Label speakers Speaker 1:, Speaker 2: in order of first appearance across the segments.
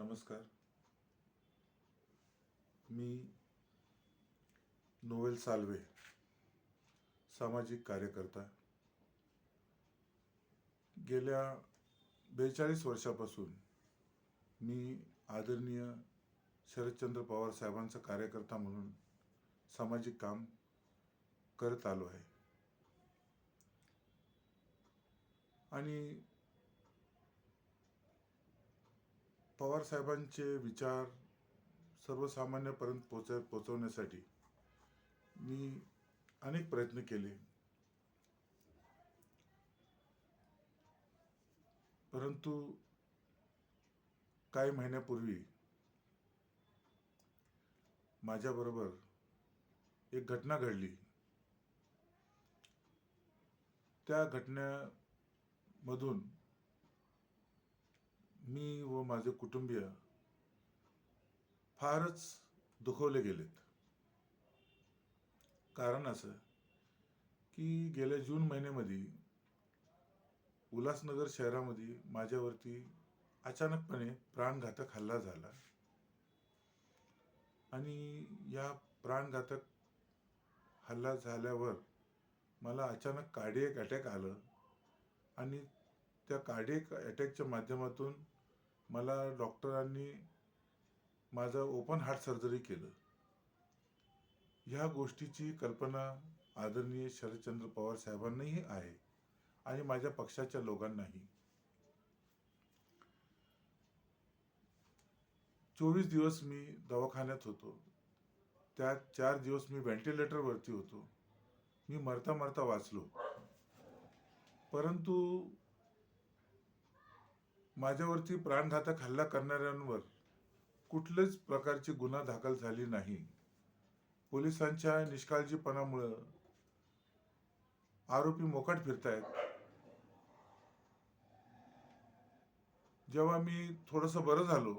Speaker 1: नमस्कार. मी नोवेल साल्वे सामाजिक कार्यकर्ता. गेल्या बेचाळीस वर्षापासून मी आदरणीय शरदचंद्र पवार साहेबांचा कार्यकर्ता म्हणून सामाजिक काम करत आलो आहे. आणि पवार साहेबांचे विचार सर्वसामान्यापर्यंत पोच पोचवण्यासाठी मी अनेक प्रयत्न केले. परंतु काही महिन्यापूर्वी माझ्याबरोबर एक घटना घडली. त्या घटनेमधून मी व माझे कुटुंबीय फारच दुखवले गेलेत. कारण असं की गेल्या जून महिन्यामध्ये उल्हासनगर शहरामध्ये माझ्यावरती अचानकपणे प्राणघातक हल्ला झाला. आणि या प्राणघातक हल्ला झाल्यावर मला अचानक कार्डियक अटॅक आलं. आणि त्या कार्डियक अटॅकच्या माध्यमातून मला डॉक्टरांनी माझं ओपन हार्ट सर्जरी केलं. ह्या गोष्टीची कल्पना आदरणीय शरदचंद्र पवार साहेबांनाही आहे आणि माझ्या पक्षाच्या लोकांनाही. चोवीस दिवस मी दवाखान्यात होतो. त्यात चार दिवस मी व्हेंटिलेटरवरती होतो. मी मरता मरता वाचलो. परंतु माझ्यावरती प्राणघातक हल्ला करणाऱ्यांवर कुठल्याच प्रकारची गुन्हा दाखल झाली नाही. पोलिसांच्या निष्काळजीपणामुळं आरोपी मोकाट फिरतायत. जेव्हा मी थोडंसं बरं झालो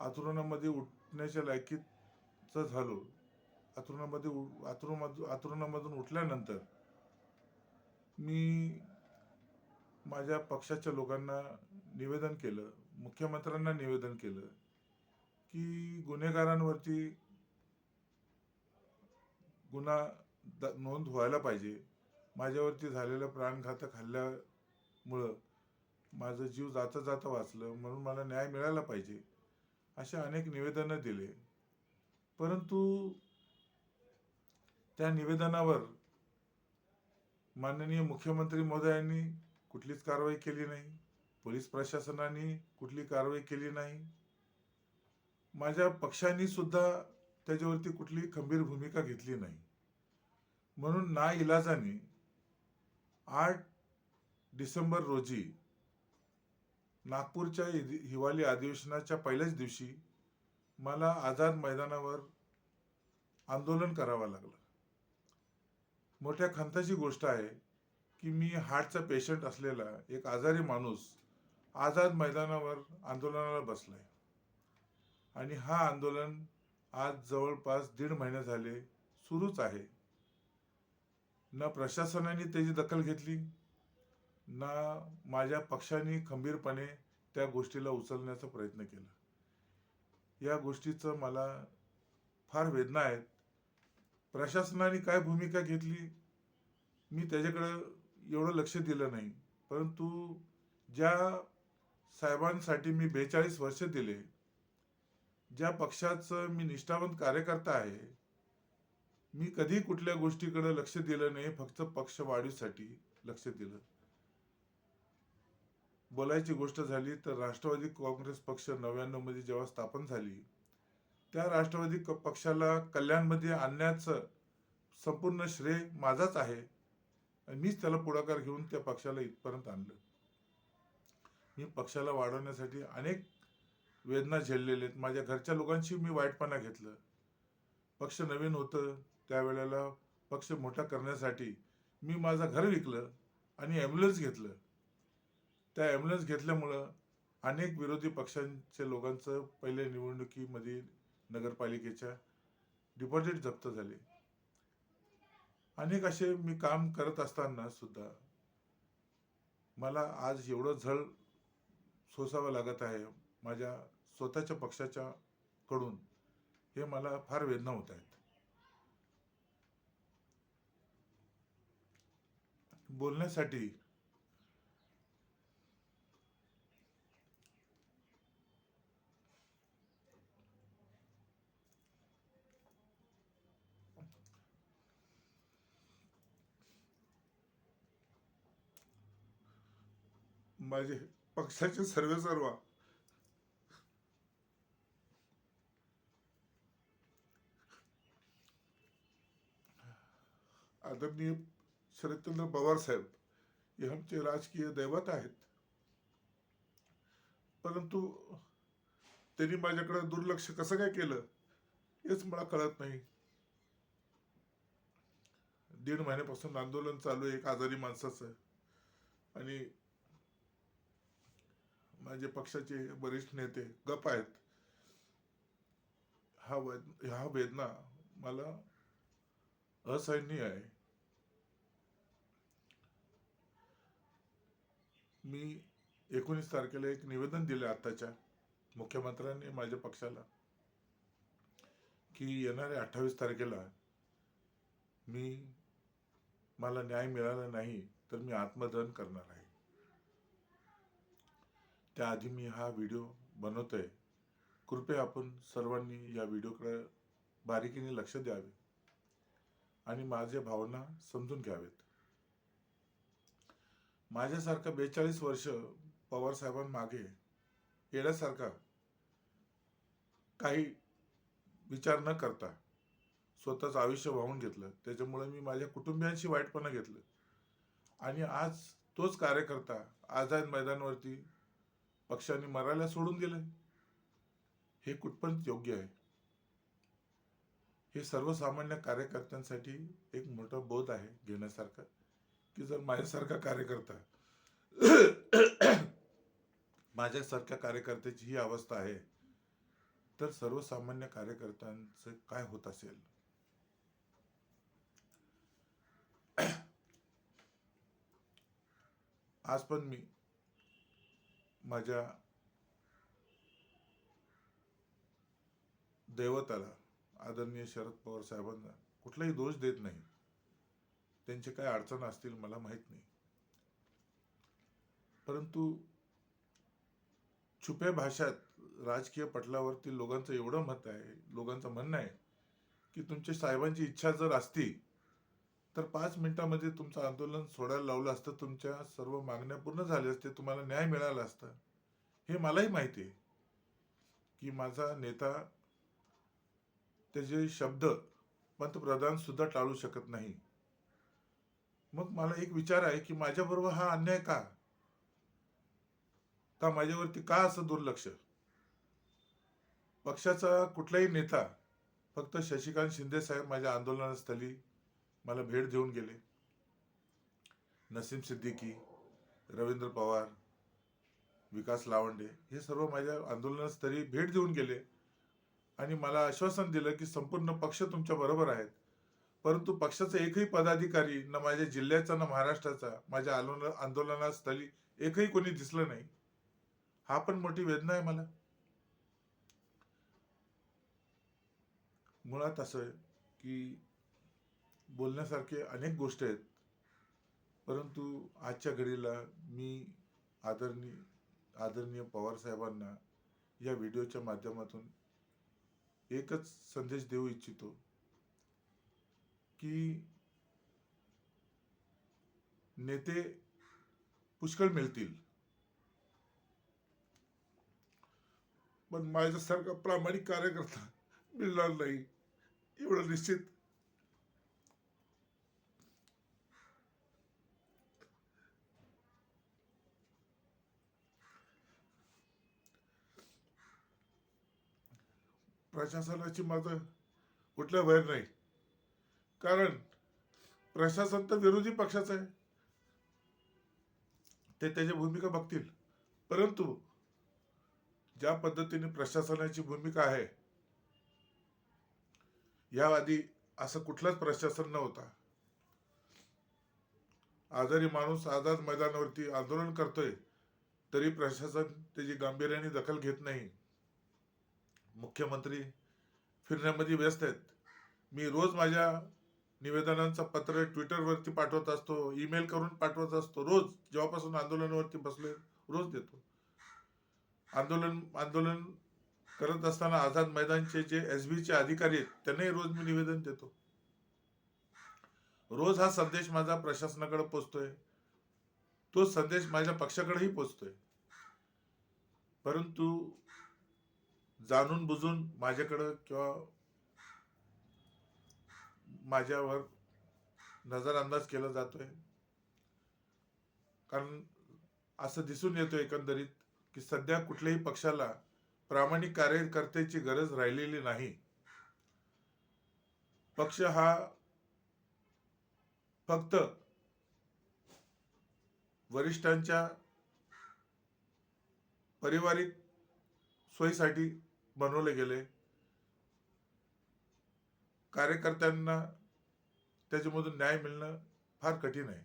Speaker 1: आतुरणामध्ये उठण्याच्या लायकीचं झालो आतुरणामध्ये उ- आतुरणामधून उठल्यानंतर मी माझ्या पक्षाच्या लोकांना निवेदन केलं मुख्यमंत्र्यांना निवेदन केलं की गुन्हेगारांवरती गुन्हा द- नोंद व्हायला पाहिजे. माझ्यावरती झालेल्या प्राणघातक हल्ल्यामुळं माझं जीव जाता जाता वाचलं म्हणून मला न्याय मिळाला पाहिजे असे अनेक निवेदनं दिले. परंतु त्या निवेदनावर माननीय मुख्यमंत्री महोदयांनी कुठलीच कारवाई केली नाही. पोलीस प्रशासनाने कुठली कारवाई केली नाही. माझ्या पक्षाने सुद्धा त्याच्यावरती कुठली खंबीर भूमिका घेतली नाही. म्हणून ना इलाजाने आठ डिसेंबर रोजी नागपूरच्या हिवाळी अधिवेशनाच्या पहिल्याच दिवशी मला आझाद मैदानावर आंदोलन करावं लागलं. मोठ्या खंताची गोष्ट आहे की मी हार्टचा पेशंट असलेला एक आजारी माणूस आझाद मैदानावर आंदोलनाला बसलाय. आणि हा आंदोलन आज जवळपास दीड महिने झाले सुरूच आहे. ना प्रशासनाने त्याची दखल घेतली ना माझ्या पक्षाने खंबीरपणे त्या गोष्टीला उचलण्याचा प्रयत्न केला. या गोष्टीचं मला फार वेदना आहेत. प्रशासनाने काय भूमिका घेतली मी त्याच्याकडं एवढं लक्ष दिलं नाही. परंतु ज्या साहेबांसाठी मी बेचाळीस वर्ष दिले ज्या पक्षाचं मी निष्ठावंत कार्यकर्ता आहे मी कधी कुठल्या गोष्टीकडे लक्ष दिलं नाही फक्त पक्ष वाढीसाठी लक्ष दिलं. बोलायची गोष्ट झाली तर राष्ट्रवादी काँग्रेस पक्ष नव्याण्णवमध्ये जेव्हा स्थापन झाली त्या राष्ट्रवादी पक्षाला कल्याणमध्ये आणण्याचं संपूर्ण श्रेय माझाच आहे. आणि मीच त्याला पुढाकार घेऊन त्या पक्षाला इथपर्यंत आणलं. मी पक्षाला वाढवण्यासाठी अनेक वेदना झेललेले आहेत. माझ्या घरच्या लोकांशी मी वाईटपणा घेतलं. पक्ष नवीन होतं त्यावेळेला पक्ष मोठा करण्यासाठी मी माझं घर विकलं आणि ॲम्ब्युलन्स घेतलं. त्या ॲम्ब्युलन्स घेतल्यामुळं अनेक विरोधी पक्षांचे लोकांचं पहिल्या निवडणुकीमध्ये नगरपालिकेच्या डिपॉझिट जप्त झाले. अनेक असे मी काम करत असताना सुद्धा मला आज एवढं झळ सोसावं लागत आहे माझ्या स्वतःच्या पक्षाच्या कडून. हे मला फार वेदना होत आहेत. बोलण्यासाठी माझे पक्षाचे सर्वे सर्व. आदरणीय शरदचंद्र पवार साहेब हे आमचे राजकीय दैवत आहेत. परंतु त्यांनी माझ्याकडे दुर्लक्ष कसं काय केलं हेच मला कळत नाही. दीड महिन्यापासून आंदोलन चालू आहे एक आजारी माणसाचं. आणि माझे पक्षाचे वरिष्ठ नेते गप आहेत. हा वेद हा वेदना मला असहनीय आहे. मी एकोणीस तारखेला एक निवेदन दिले आताच्या मुख्यमंत्र्यांनी माझ्या पक्षाला की येणाऱ्या अठ्ठावीस तारखेला मी मला न्याय मिळाला नाही तर मी आत्मदहन करणार आहे. त्याआधी मी हा व्हिडिओ बनवतोय. कृपया आपण सर्वांनी या व्हिडिओकडे बारीकीने लक्ष द्यावे आणि माझ्या भावना समजून घ्यावेत. माझ्यासारखं बेचाळीस वर्ष पवारसाहेबांमागे येण्यासारखा काही विचार न करता स्वतःच आयुष्य वाहून घेतलं. त्याच्यामुळे मी माझ्या कुटुंबियांशी वाईटपणा घेतलं. आणि आज तोच कार्यकर्ता आझाद मैदानावरती पक्षाने मरायला सोडून दिलं हे कुठपर्यंत योग्य आहे? हे सर्वसामान्य कार्यकर्त्यांसाठी एक मोठा बोध आहे घेण्यासारखा की जर माझ्यासारखा कार्यकर्ता माझ्यासारख्या कार्यकर्त्याची ही अवस्था आहे तर सर्वसामान्य कार्यकर्त्यांचं काय होत असेल? आज पण मी माझ्या दैवताला आदरणीय शरद पवार साहेबांना कुठलाही दोष देत नाही. त्यांचे काय अडचण असतील मला माहीत नाही. परंतु छुप्या भाषात राजकीय पटलावरती लोकांचं एवढं मत आहे लोकांचं म्हणणं आहे की तुमच्या साहेबांची इच्छा जर असती तर पाच मिनिटामध्ये तुमचं आंदोलन सोडायला लावलं असतं तुमच्या सर्व मागण्या पूर्ण झाल्या असते तुम्हाला न्याय मिळाला असता. हे मलाही माहिती आहे की माझा नेता त्याचे शब्द पंतप्रधान सुद्धा टाळू शकत नाही. मग मला एक विचार आहे की माझ्याबरोबर हा अन्याय का? का माझ्यावरती का असं दुर्लक्ष? पक्षाचा कुठलाही नेता फक्त शशिकांत शिंदे साहेब माझ्या आंदोलनास्थळी मला भेट देऊन गेले. नसीम सिद्दीकी रवींद्र पवार विकास लावंडे हे सर्व माझ्या आंदोलनास्थळी भेट देऊन गेले. आणि मला आश्वासन दिलं की संपूर्ण पक्ष तुमच्या बरोबर आहेत. परंतु पक्षाचा एकही पदाधिकारी ना माझ्या जिल्ह्याचा ना महाराष्ट्राचा माझ्या आंदोलन आंदोलनास्थळी एकही कोणी दिसलं नाही. हा पण मोठी वेदना आहे मला. मुळात असं आहे की बोलण्यासारखे अनेक गोष्टी आहेत. परंतु आजच्या घडीला मी आदरणीय आदरणीय पवार साहेबांना या व्हिडिओच्या माध्यमातून एकच संदेश देऊ इच्छितो की नेते पुष्कळ मिळतील. पण माझ्यासारखा प्रामाणिक कार्यकर्ता मिळणार नाही एवढं निश्चित प्रशासनाची माझं कुठलं वैर नाही. कारण प्रशासन तर विरोधी पक्षाचं आहे. ते त्याची भूमिका बघतील. परंतु ज्या पद्धतीने प्रशासनाची भूमिका आहे याआधी असं कुठलाच प्रशासन नव्हता. आजारी माणूस आझाद मैदानावरती आंदोलन करतोय तरी प्रशासन त्याची गांभीर्याने दखल घेत नाही. मुख्यमंत्री फिरण्यामध्ये व्यस्त आहेत. मी रोज माझ्या निवेदनांचं पत्र ट्विटरवरती पाठवत असतो ईमेल करून पाठवत असतो रोज. जेव्हापासून आंदोलनावरती बसले रोज देतो. आंदोलन आंदोलन करत असताना आझाद मैदानचे जे एस बीचे अधिकारी आहेत त्यांनाही रोज मी निवेदन देतो. रोज हा संदेश माझा प्रशासनाकडे पोचतोय. तो संदेश माझ्या पक्षाकडेही पोचतोय. परंतु जाणून बुजून माझ्याकडं किंवा माझ्यावर नजर अंदाज केला जातोय. कारण असं दिसून येतो एकंदरीत की सध्या कुठल्याही पक्षाला प्रामाणिक कार्यकर्त्याची गरज राहिलेली नाही. पक्ष हा फक्त वरिष्ठांच्या पारिवारिक सोयीसाठी बनवले गेले. कार्यकर्त्यांना त्याच्यामधून न्याय मिळणं फार कठीण आहे.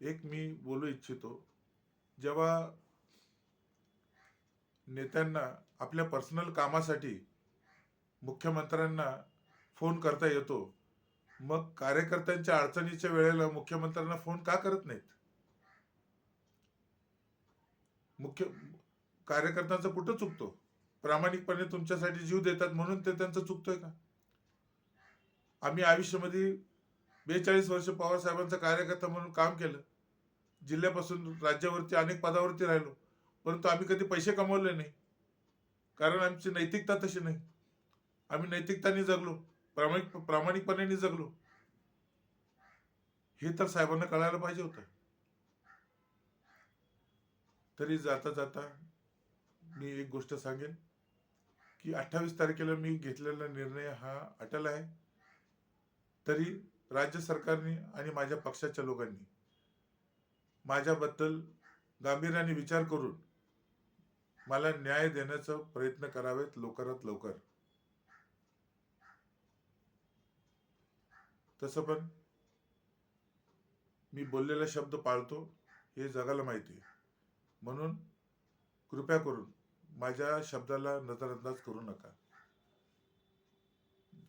Speaker 1: एक मी बोलू इच्छितो जेव्हा नेत्यांना आपल्या पर्सनल कामासाठी मुख्यमंत्र्यांना फोन करता येतो मग कार्यकर्त्यांच्या अडचणीच्या वेळेला मुख्यमंत्र्यांना फोन का करत नाहीत? मुख्य कार्यकर्त्यांचा कुठं चुकतो? प्रामाणिकपणे तुमच्यासाठी जीव देतात म्हणून ते त्यांचं चुकतोय का? आम्ही आयुष्यामध्ये बेचाळीस वर्ष पवारसाहेबांचा कार्यकर्ता म्हणून काम केलं. जिल्ह्यापासून राज्यावरती अनेक पदावरती राहिलो. परंतु आम्ही कधी पैसे कमवले नाही. कारण आमची नैतिकता तशी नाही. आम्ही नैतिकताने जगलो. प्रामाणिक प्रामाणिकपणे जगलो. हे तर साहेबांना कळायला पाहिजे होतं. तरी जाता जाता मी एक गोष्ट सांगेन की अठ्ठावीस तारखेला मी घेतलेला निर्णय हा अटल आहे. तरी राज्य सरकारने आणि माझ्या पक्षाच्या लोकांनी माझ्याबद्दल गांभीर्याने विचार करून मला न्याय देण्याचा प्रयत्न करावेत लवकरात लवकर. तसं पण मी बोललेला शब्द पाळतो हे जगाला माहिती आहे. म्हणून कृपया करून माझ्या शब्दाला नजरअंदाज करू नका.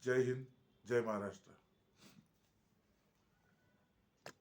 Speaker 1: जय हिंद जय महाराष्ट्र.